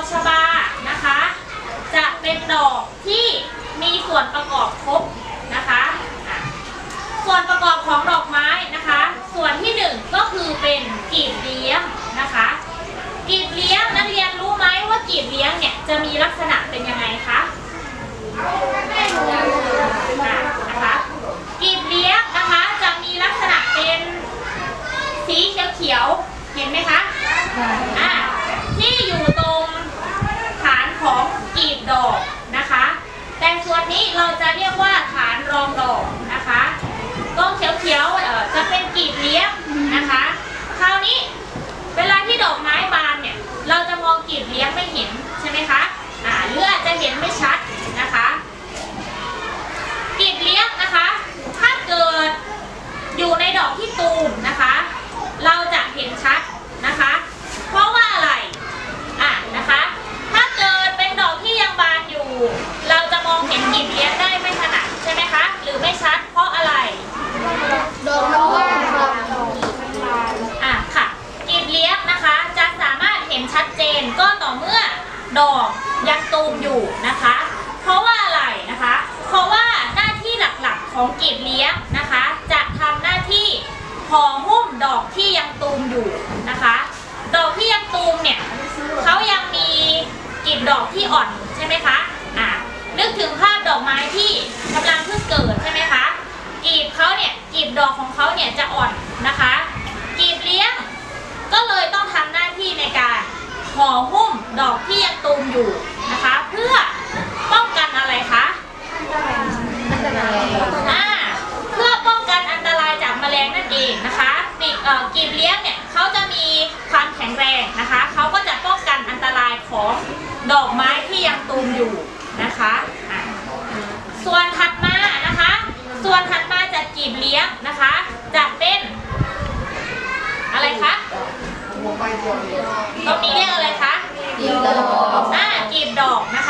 อกชบานะคะ จะเป็นดอกที่มีส่วนประกอบครบนะคะ ส่วนประกอบของดอกไม้นะคะ ส่วนที่หนึ่งก็คือเป็นกีบเลี้ยงนะคะกีบเลี้ยงนักเรียนรู้ไหมว่ากีบเลี้ยงเนี่ยจะมีลักษณะเป็นยังไงคะนะคะกีบเลี้ยงนะคะจะมีลักษณะเป็นสีเขียวเขียวเห็นไหมคะอ่ที่อยู่ กีบดอกนะคะ แต่ส่วนนี้เราจะเรียกว่าฐานรองดอกนะคะต้งเขียวๆจะเป็นกีบเลี้ยงนะคะ คราวนี้เวลาที่ดอกไม้บานเนี่ยเราจะมองกีบเลี้ยงไม่เห็นใช่ไหมคะเลือดจะเห็นไม่ชัดนะคะกีบเลี้ยงนะคะ ถ้าเกิดอยู่ในดอกที่ตูมนะคะ เราจะเห็นชัดนะคะ เพราะว่า เห็นหยิบเลี้ยงได้ไม่ถนัดใช่ไหมคะ หรือไม่ชัดเพราะอะไร กีบเลี้ยงนะคะ จะเป็น อะไรคะตรงนี้เรียกอะไรคะกีบดอกอ่ากีบดอกนะคะ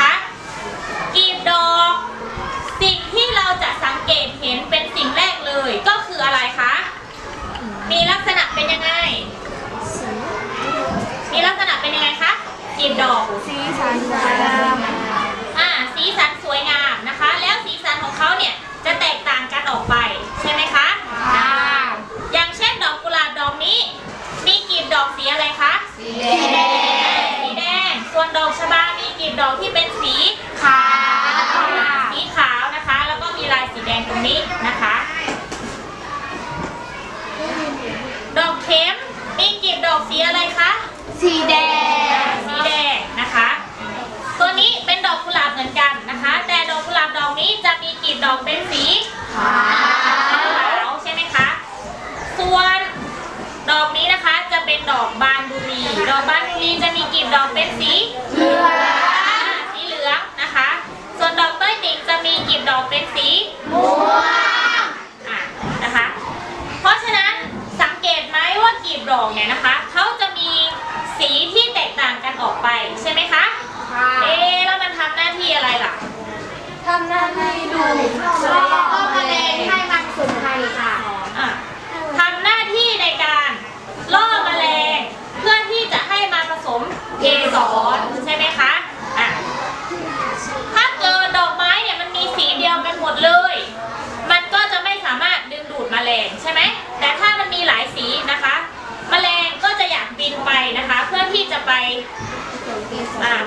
ไป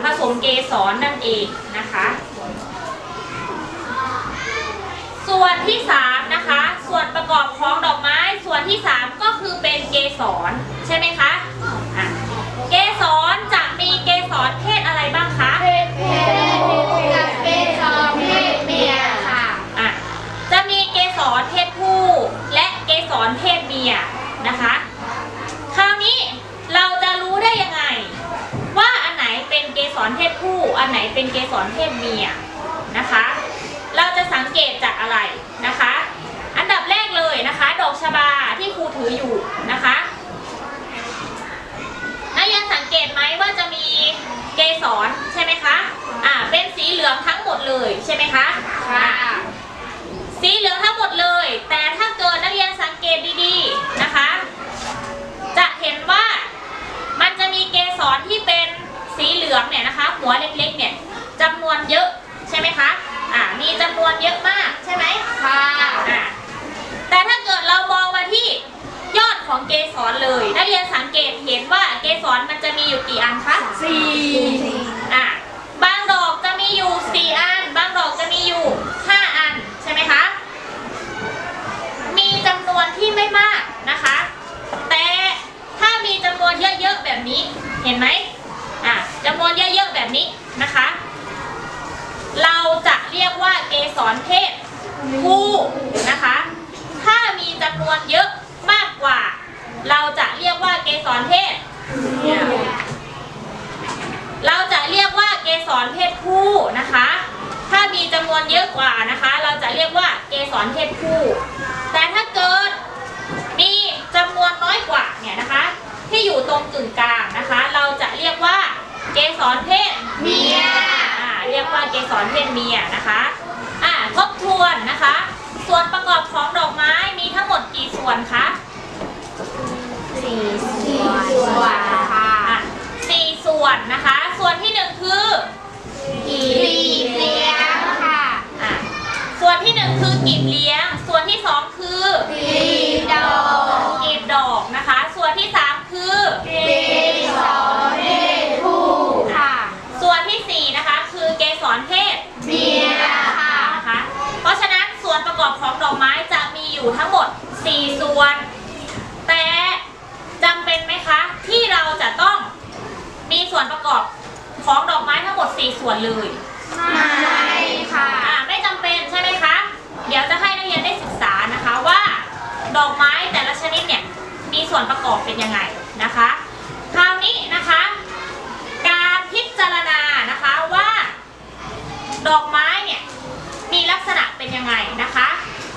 ผสมเกสรนั่นเองนะคะ ส่วนที่สามนะคะ ส่วนประกอบของดอกไม้ ส่วนที่สามก็คือเป็นเกสรใช่ไหมคะะเกสรจะมีเกสรเพศอะไรบ้างคะเพศเพศกับเกสรเพศเมียค่ะจะมีเกสรเพศผู้และเกสรเพศเมียนะคะ คราวนี้ รเพศผู้ อันไหนเป็นเกสรเพศเมียนะคะ เราจะสังเกตจากอะไรนะคะ อันดับแรกเลยนะคะ ดอกชบาที่ครูถืออยู่นะคะนักเรียนสังเกตไหมว่าจะมีเกสรใช่ไหมคะ อ่า เป็นสีเหลืองทั้งหมดเลยใช่ไหมคะอ่าสีเหลืองทั้งหมดเลย แต่ถ้าเกิดนักเรียนสังเกตดีๆนะคะ จะเห็นว่ามันจะมีเกสรที่เป็น สีเหลืองเนี่ยนะคะ หัวเล็กๆเนี่ยจำนวนเยอะใช่ไหมคะอ่ามีจำนวนเยอะมากใช่ไหมค่ะอ่าแต่ถ้าเกิดเรามองมาที่ยอดของเกสรเลยนักเรียนสังเกตเห็นว่าเกสรมันจะมีอยู่กี่อันคะสี่อะบางดอกจะมีอยู่4อัน บางดอกจะมีอยู่5อันใช่ไหมคะ มีจำนวนที่ไม่มากนะคะ แต่ถ้ามีจำนวนเยอะๆแบบนี้เห็นไหมอะจำนวนเยอะๆแบบนี้นะคะ เราจะเรียกว่าเกสรเพศผู้นะคะ ถ้ามีจำนวนเยอะมากกว่า เราจะเรียกว่าเกสรเพศ เราจะเรียกว่าเกสรเพศผู้นะคะ ถ้ามีจำนวนเยอะ กว่านะคะ เราจะเรียกว่าเกสรเพศผู้ แต่ถ้าเกิดมีจำนวนน้อยกว่าเนี่ยนะคะ ที่อยู่ตรงกึ่งกลางนะคะ เราจะเรียกว่าเกสรเพศเมียอ่าเรียกว่าเกสรเพศเมียนะคะอ่าทบทวนนะคะ ส่วนประกอบของดอกไม้มีทั้งหมดกี่ส่วนคะสี่ส่วนค่ะสี่ส่วนนะคะ ส่วนที่หนึ่งคือกีบเลี้ยงค่ะ อะส่ว นที่หนึ่งคือกลีบเลี้ยง ส่วนที่สองคือกีบดอกกลีบดอกนะคะ ส่วนที่สามคือกีบสอนเพศผู้ค่ะ ส่วนที่สี่นะคะ คือเกสรเพศเมียค่ะนะคะ เพราะฉะนั้นส่วนประกอบของดอกไม้จะมีอยู่ทั้งหมด 4 ส่วน แต่จำเป็นไหมคะ ที่เราจะต้องมีส่วนประกอบของดอกไม้ทั้งหมด 4 ส่วนเลย ไม่ค่ะ อ่าไม่จำเป็นใช่ไหม เป็นยังไงนะคะ คราวนี้นะคะ การพิจารณานะคะว่า ดอกไม้เนี่ยมีลักษณะเป็นยังไงนะคะ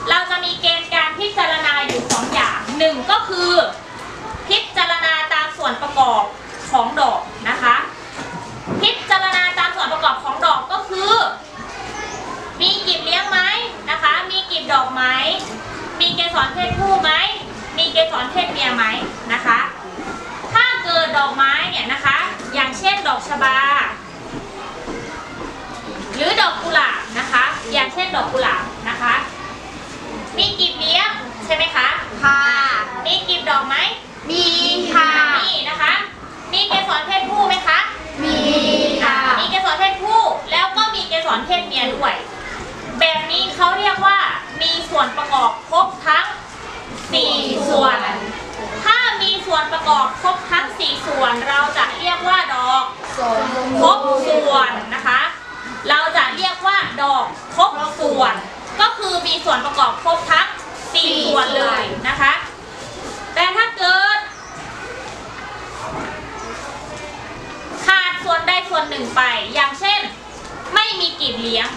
เราจะมีเกณฑ์การพิจารณาอยู่สองอย่างหนึ่งก็คือ พิจารณาตามส่วนประกอบของดอกนะคะ พิจารณาตามส่วนประกอบของดอกก็คือ มีกลีบเลี้ยงไหมนะคะ มีกลีบดอกไหม มีเกสรเพศผู้ไหม มีเกสรเพศเมียไหมนะคะ ถ้าเกิดดอกไม้เนี่ยนะคะ อย่างเช่นดอกชบา หรือดอกกุหลาบนะคะ อย่าง เช่นดอกกุหลาบนะคะ มีกลีบเลี้ยงใช่ไหมคะ ค่ะ มีกลีบดอกไหม มีค่ะ มีนะคะ มีเกสรเพศผู้ไหมคะ มีค่ะ มีเกสรเพศผู้แล้วก็มีเกสรเพศเมียด้วย แบบนี้เขาเรียกว่ามีส่วนประกอบครบทั้ง4ส่วน ถ้ามีส่วนประกอบครบทั้ง4ส่วน เราจะเรียกว่าดอกสมครบส่วนนะคะ เราจะเรียกว่าดอกครบส่วน ก็คือมีส่วนประกอบครบทั้ง4ส่วนเลยนะคะ แต่ถ้าเกิด ขาดส่วนใดส่วนหนึ่งไป อย่างเช่น ไม่มีกลีบเลี้ยง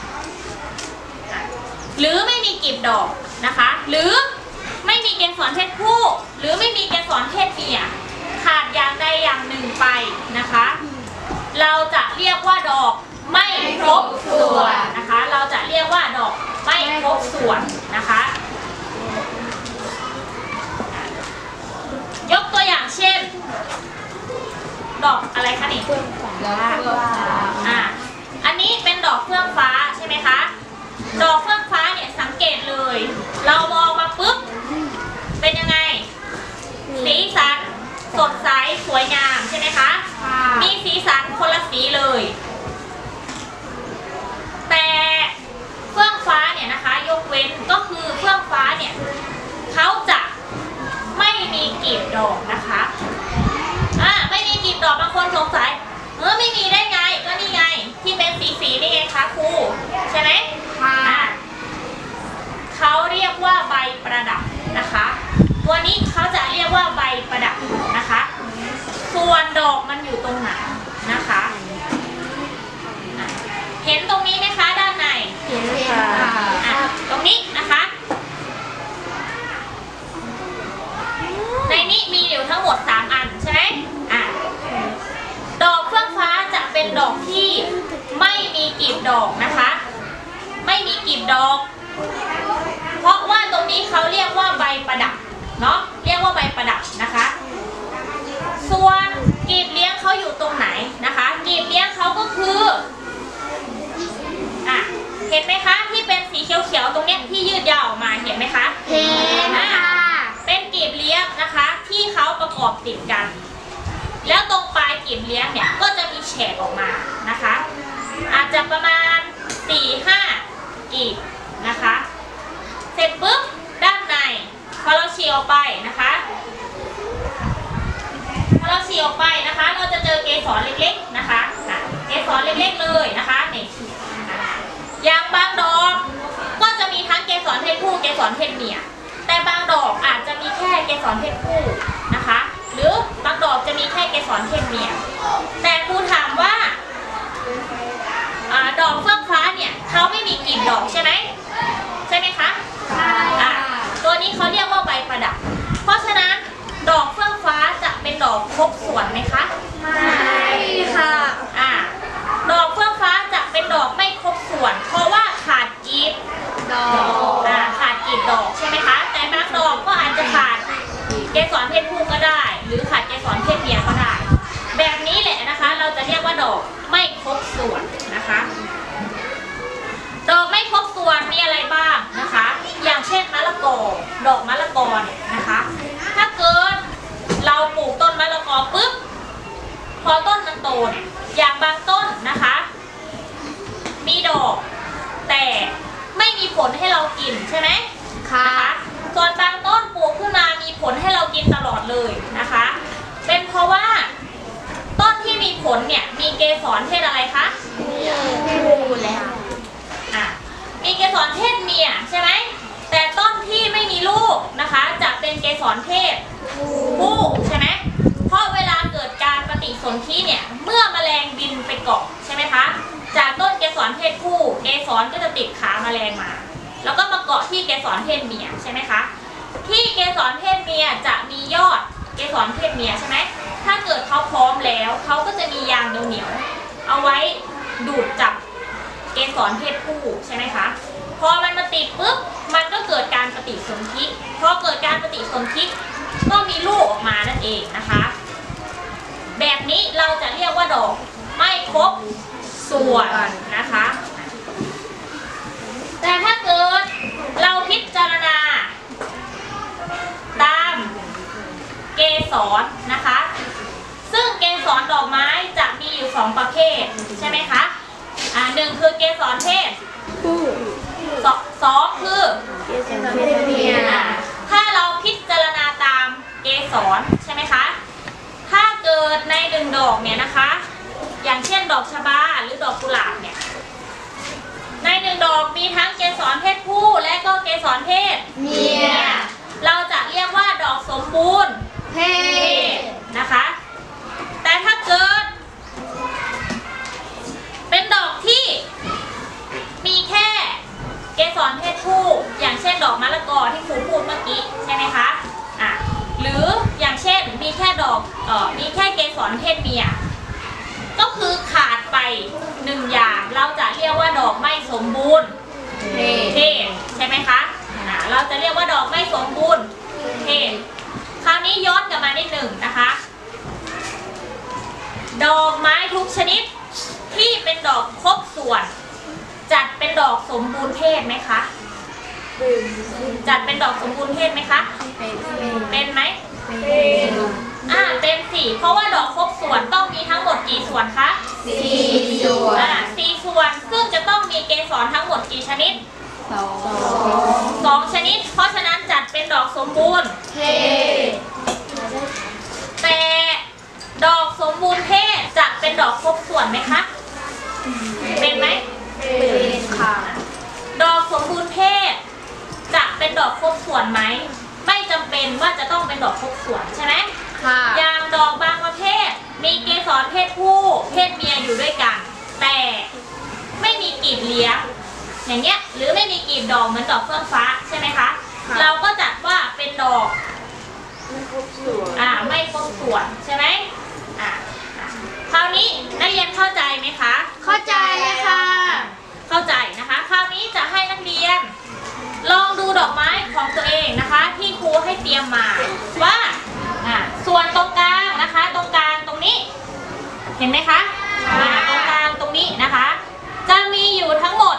หรือไม่มีกลีบดอกนะคะ หรือไม่มีเกสรเพศผู้ หรือไม่มีเกสรเพศเมียขาดอย่างใดอย่างหนึ่งไปนะคะ เราจะเรียกว่าดอก ไม่ครบส่วนนะคะ เราจะเรียกว่าดอกไม่ครบส่วนนะคะ ยกตัวอย่างเช่น ดอกอะไรคะนี่อะอันนี้เป็นดอกเฟื่องฟ้าใช่ไหมคะ ดอกเฟื่องฟ้าเนี่ยสังเกตเลย เรามองมาปุ๊บ เป็นยังไง สีสันสดใสสวยงามใช่ไหมคะ ค่ะ มีสีสันคนละสีเลย แต่เฟื่องฟ้าเนี่ยนะคะ ยกเว้นก็คือเฟื่องฟ้าเนี่ยเขาจะไม่มีกลีบดอกนะคะ อ่าไม่มีกลีบดอกบางคนสงสัย เออไม่มีได้ไง ก็นี่ไง ที่เป็นสีสีๆนี่ไงคะครูใช่ไหม ค่ะ อ่าเขาเรียกว่าใบประดับนะคะ ตัวนี้เขาจะเรียกว่าใบประดับนะคะ ส่วนดอกมันอยู่ตรงไหนนะคะ ห็นตรงนี้ไหมคะด้านใน เห็นค่ะ อะตรงนี้นะคะ ในนี้มีอยู่ทั้งหมด 3 อันใช่ไหมอะ ดอกเฟื่องฟ้าจะเป็นดอกที่ไม่มีกลีบดอกนะคะ ไม่มีกลีบดอก เพราะว่าตรงนี้เขาเรียกว่าใบประดับ เนาะ เรียกว่าใบประดับนะคะ ส่วนกลีบเลี้ยงเขาอยู่ตรงไหน นะคะกลีบเลี้ยงเขาก็คืออะเห็นไหมคะที่เป็นสีเขียวๆตรงเนี้ยที่ยืดยาวออกมาเห็นไหมคะเห็นค่ะเป็นกลีบเลี้ยงนะคะ ที่เขาประกอบติดกัน แล้วตรงปลายกลีบเลี้ยงเนี่ยก็จะมีแฉกออกมานะคะ อาจจะประมาณ4-5กลีบนะคะ เสร็จปุ๊บด้านในพอเราฉีกออกไปนะคะพอเราฉีกออกไปนะคะ เราจะเจอเกสรเล็กๆนะคะอะ เกสรเล็กๆเลยนะคะนี่อะอย่างบางดอกก็จะมีทั้งเกสรเพศผู้เกสรเพศเมีย แต่บางดอกอาจจะมีแค่เกสรเพศผู้นะคะ หรือบางดอกจะมีแค่เกสรเพศเมีย แต่ครูถามว่าอาดอกเฟื่องฟ้าเนี่ยเขาไม่มีกลีบดอกใช่ไหมใช่ไหมคะอะตัวนี้เขาเรียกว่าใบประดับ เพราะฉะนั้นดอกเฟื่องฟ้าจะเป็นดอกครบส่วนไหมคะไม่ค่ะอะดอกเฟื่องฟ้าจะ เป็นดอกไม่ครบส่วน เพราะว่าขาดกลีบดอกอ่าขาดกลีบดอกใช่ไหมคะ แต่บางดอกก็อาจจะขาดเกสรเพศผู้ก็ได้ หรือขาดเกสรเพศเมียก็ได้ แบบนี้แหละนะคะ เราจะเรียกว่าดอกไม่ครบส่วนนะคะ ดอกไม่ครบส่วนมีอะไรบ้างนะคะ อย่างเช่นมะละกอดอกมะละกอเนี่ยนะคะ ถ้าเกิดเราปลูกต้นมะละกอปุ๊บพอต้นมันโตเนี่ยอย่างบางต้นนะคะ มีดอก แต่ไม่มีผลให้เรากินใช่ไหมค่ะนะคะส่วนบางต้นปลูกขึ้นมามีผลให้เรากินตลอดเลยนะคะ เป็นเพราะว่า ต้นที่มีผลเนี่ยมีเกสรเพศอะไรคะพูดแล้วอะมีเกสรเพศเมียใช่ไหมแต่ต้นที่ไม่มีลูกนะคะ จะเป็นเกสรเพศผู้ใช่ไหมเพราะเวลาเกิดการปฏิสนธิเนี่ยเมื่อแมลงบินไปเกาะใช่ไหมคะ จากต้นเกสรเพศผู้ เกสรก็จะติดขาแมลงมา แล้วก็มาเกาะที่เกสรเพศเมียใช่ไหมคะ ที่เกสรเพศเมียจะมียอดเกสรเพศเมียใช่ไหมถ้าเกิดเขาพร้อมแล้วเขาก็จะมียางเหนียวๆเอาไว้ดูดจับเกสรเพศผู้ใช่ไหมคะ พอมันมาติดปุ๊บมันก็เกิดการปฏิสนธิพอเกิดการปฏิสนธิก็มีลูกออกมานั่นเองนะคะ แบบนี้เราจะเรียกว่าดอกไม่ครบ ส่วนนะคะ แต่ถ้าเกิดเราพิจารณา ตามเกสรนะคะ ซึ่งเกสรดอกไม้จะมีอยู่สองประเภทใช่ไหมคะ อ่าหนึ่งคือเกสรเพศ ผู้ สองสองคือ เกสรเพศเมีย อ่าถ้าเราพิจารณาตามเกสรใช่ไหมคะ ถ้าเกิดในหนึ่งดอกเนี่ยนะคะ อย่างเช่นดอกชบาหรือดอกกุหลาบเนี่ย ในหนึ่งดอกมีทั้งเกสรเพศผู้และก็เกสรเพศ เมีย เราจะเรียกว่าดอกสมบูรณ์ เพ เพ ศ ศนะคะ แต่ถ้าเกิด เป็นดอกที่มีแค่เกสรเพศผู้ อย่างเช่นดอกมะละกอที่ครูพูดเมื่อกี้ใช่ไหมคะอะหรืออย่างเช่นมีแค่ดอกเอ่อมีแค่เกสรเพศเมีย ก็คือขาดไปหนึ่งอย่าง เราจะเรียกว่าดอกไม่สมบูรณ์ เพศ เพศใช่ไหมคะอ่าเรา จะเรียกว่าดอกไม่สมบูรณ์เพศคราวนี้ย้อนกลับมานิดหนึ่งนะคะ ดอกไม้ทุกชนิดที่เป็นดอกครบส่วน จัดเป็นดอกสมบูรณ์เพศไหมคะจัดเป็นดอกสมบูรณ์เพศไหมคะเป็นไหมอ่าเป็นสี่เพราะว่าดอกครบส่วนต้องมีทั้งหมดกี่ส่วนคะสี่ส่วนอ่าสี่ส่วนซึ่งจะต้องมีเกสรทั้งหมดกี่ชนิด สองสองชนิด เพราะฉะนั้นจัดเป็นดอกสมบูรณ์เพศแต่ดอกสมบูรณ์เพศจะเป็นดอกครบส่วนไหมคะ เป็นไหม เป็นค่ะ ดอกสมบูรณ์เพศจะเป็นดอกครบส่วนไหม ไม่จำเป็นว่าจะต้องเป็นดอกครบส่วนใช่ไหมค่ะ อย่างดอกบางประเภท มีเกสรเพศผู้ เพศเมียอยู่ด้วยกัน แต่ไม่มี อย่างเงี้ยหรือไม่มีกลีบดอกเหมือนดอกเฟื่องฟ้าใช่ไหมคะ เราก็จัดว่าเป็นดอกอ่าไม่ครบส่วนใช่ไหมอ่าอ่าคราวนี้นักเรียนเข้าใจไหมคะ เข้าใจเลยค่ะ เข้าใจนะคะ คราวนี้จะให้นักเรียน ลองดูดอกไม้ของตัวเองนะคะ ที่ครูให้เตรียมมาว่าอ่าส่วนตรงกลางนะคะ ตรงกลางตรงนี้ เห็นไหมคะอ่าตรงกลางตรงนี้นะคะ จะมีอยู่ทั้งหมด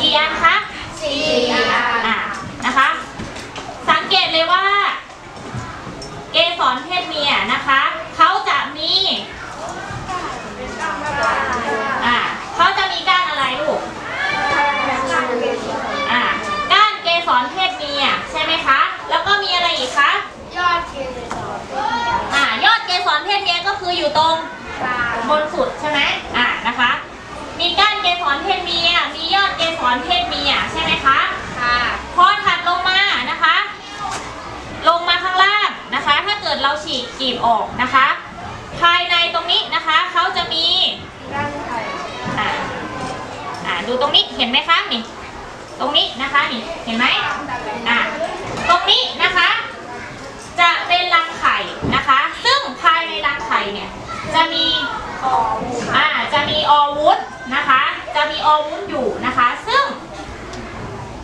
กี่อันคะ สี่ อ่านะคะ สังเกตเลยว่า เกสรเพศเมียนะคะเขาจะมีอ่าเขาจะมีก้านอะไรลูก อ่าก้านเกสรเพศเมียใช่ไหมคะ แล้วก็มีอะไรอีกคะ ยอดเกสร อ่ายอดเกสรเพศเมียก็คื ออยู่ตรงบนสุดใช่ไหมอ่านะคะ มีก้านเกสรเพศเมีย มียอดเกสรเพศเมียใช่ไหมคะค่ะพอถัดลงมานะคะ ลงมาข้างล่างนะคะ ถ้าเกิดเราฉีกกลีบออกนะคะ ภายในตรงนี้นะคะเขาจะมีร่างไข่อ่าอ่าดูตรงนี้เห็นไหมคะนี่ตรงนี้นะคะนี่เห็นไหมอ่าตรงนี้นะคะ จะเป็นรังไข่นะคะ ซึ่งภายในรังไข่ เนี่ยจะมีอ่าจะมีอวุธนะคะ จะมีอวุธอยู่นะคะ ซึ่ง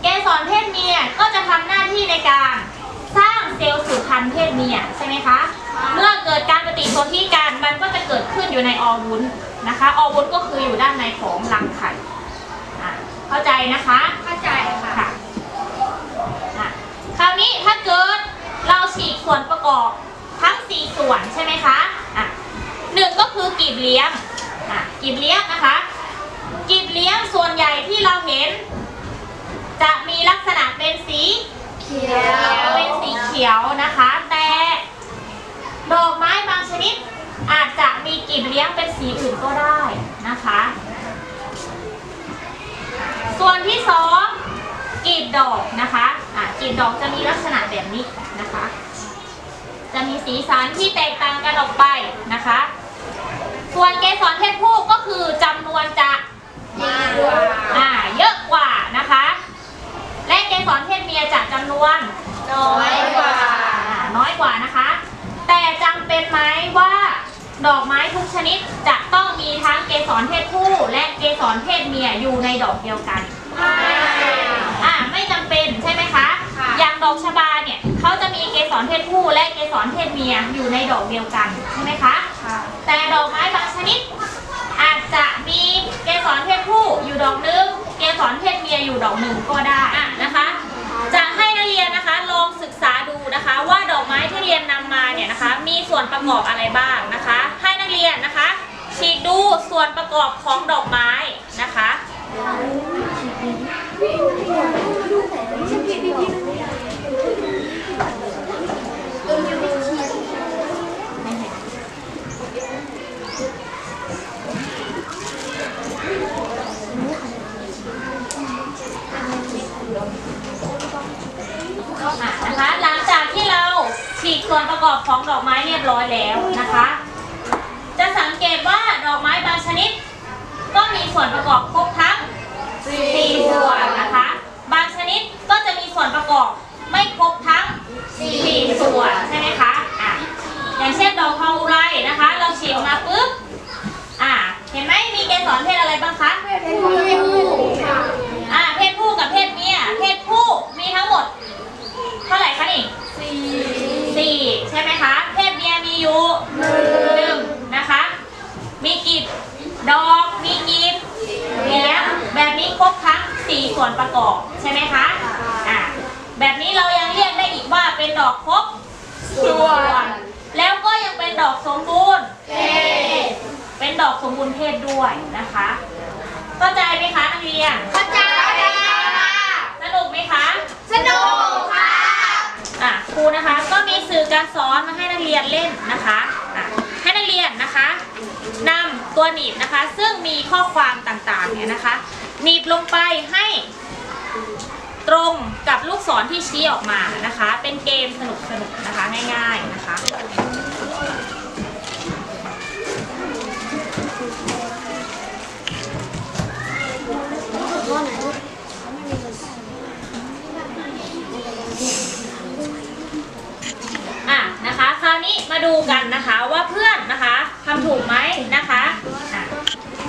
เกสรเพศเมียก็จะทำหน้าที่ในการสร้างเซลล์สืบพันธุ์เพศเมียใช่ไหมคะ เมื่อเกิดการปฏิสนธิกันมันก็จะเกิดขึ้นอยู่ในอวุธนะคะ อวุธก็คืออยู่ด้านในของรังไข่อะเข้าใจนะคะ เข้าใจค่ะค่ะอะคราวนี้ถ้าเกิดเราฉีกส่วนประกอบทั้ง 4 ส่วนใช่ไหมคะอะ หนึ่งก็คือกลีบเลี้ยงอะกลีบเลี้ยงนะคะกลีบเลี้ยงส่วนใหญ่ที่เราเห็น จะมีลักษณะเป็นสีเขียวเป็นสีเขียวนะคะ แต่ดอกไม้บางชนิดอาจจะมีกลีบเลี้ยงเป็นสีอื่นก็ได้นะคะ ส่วนที่สองกลีบดอกนะคะอะกลีบดอกจะมีลักษณะแบบนี้นะคะ จะมีสีสันที่แตกต่างกันออกไปนะคะ ส่วนเกสรเพศผู้ก็คือจำนวนจะดีกว่าอ่าเยอะกว่านะคะ และเกสรเพศเมียจะจำนวนน้อยกว่า อ่าน้อยกว่านะคะ แต่จำเป็นไหมว่าดอกไม้ทุกชนิดจะต้องมีทั้งเกสรเพศผู้ และเกสรเพศเมียอยู่ในดอกเดียวกัน ไม่อ่าไม่จำเป็นใช่ไหมคะค่ะ อย่างดอกชบาเนี่ยเขาจะมีเกสรเพศผู้และเกสรเพศเมียอยู่ในดอกเดียวกันใช่ไหมคะค่ะแต่ดอกไม้บางชนิด อาจจะมีเกสรเพศผู้อยู่ดอกหนึงเกสรเพศเมียอยู่ดอกหนึ่งก็ได้อะนะคะ จะให้นักเรียนนะคะลองศึกษาดูนะคะ ว่าดอกไม้ที่เรียนนำมาเนี่ยนะคะ มีส่วนประกอบอะไรบ้างนะคะ ให้นักเรียนนะคะฉีกดูส่วนประกอบของดอกไม้นะคะ อะนะคะหลังจากที่เราฉีก ส่วนประกอบของดอกไม้เรียบร้อยแล้วนะคะ จะสังเกตว่าดอกไม้บางชนิด ก็มีส่วนประกอบครบทั้งสี่ส่วนนะคะ บางชนิดก็จะมีส่วนประกอบไม่ครบทั้งสี่ส่วนใช่ไหมคะอะอย่างเช่นดอกทองอุไรนะคะ เราฉีกออกมาปุ๊บอะเห็นไหมมีเกสรเพศอะไรบ้างคะเป็นผู้ค่ะเพศผู้กับเพศเมียเพศผู้มีทั้งหมด เท่าไหร่คะนี่ สี่สี่ใช่ไหมคะ เพศเมียมีอยู่หนึ่งนะคะ มีกีบดอก มีกีบเลี้ยงแบบนี้ครบทั้งสี่ส่วนประกอบใช่ไหมคะอ่าแบบนี้เรายังเรียกได้อีกว่าเป็นดอกครบส่วน แล้วก็ยังเป็นดอกสมบูรณ์เพศเป็นดอกสมบูรณ์เพศด้วย การสอนมาให้นักเรียนเล่นนะคะให้นักเรียนนะคะนำตัวหนีบนะคะ ซึ่งมีข้อความต่างๆเนี่ยนะคะหนีบลงไปให้ตรงกับลูกศรที่ชี้ออกมานะคะ เป็นเกมสนุกๆนะคะง่ายๆนะคะ มาดูกันนะคะว่าเพื่อนนะคะทำถูกไหมนะคะ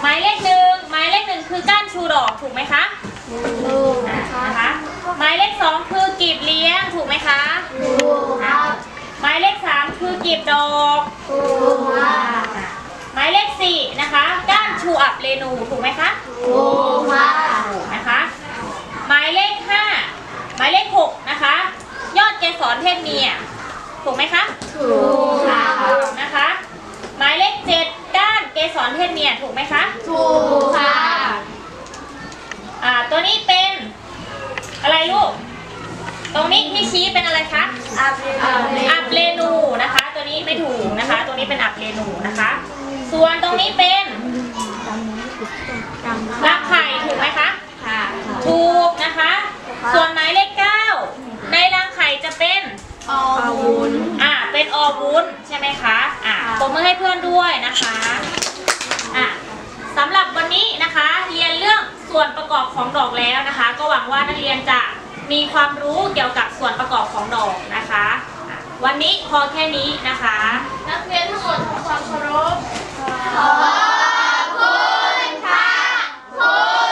หมายเลขหนึ่งหมายเลขหนึ่งคือก้านชูดอกถูกไหมคะถูกนะคะหมายเลขสองคือกีบเลี้ยงถูกไหมคะถูกครับหมายเลขสามคือกีบดอกถูกครับหมายเลขสี่นะคะก้านชูอับเรนูถูกไหมคะถูกครับนะคะหมายเลขห้าหมายเลขหกนะคะ ยอดเกสรเพศเมีย ถูกไหมคะถูกครับถูกนะคะ หมายเลขเจ็ดก้านเกสรเพศเมียถูกไหมคะถูกครับอ่าตัวนี้เป็นอะไรลูก ตรงนี้ที่ชี้เป็นอะไรคะอับอับเรนูนะคะ ตัวนี้ไม่ถูกนะคะ ตัวนี้เป็นอับเรนูนะคะ ส่วนตรงนี้เป็นรักไข่ถูกไหมคะค่ะถูกนะคะ ส่วนหมายเลขเก้าในรังไข่จะเป็น ออวุ้นอ่าเป็นออวุ้นใช่ไหมคะอ่าผมมือให้เพื่อนด้วยนะคะอ่าสำหรับวันนี้นะคะ เรียนเรื่องส่วนประกอบของดอกแล้วนะคะ ก็หวังว่านักเรียนจะมีความรู้เกี่ยวกับส่วนประกอบของดอกนะคะ วันนี้พอแค่นี้นะคะ นักเรียนทั้งหมดทำความเคารพขอบคุณค่ะคุณ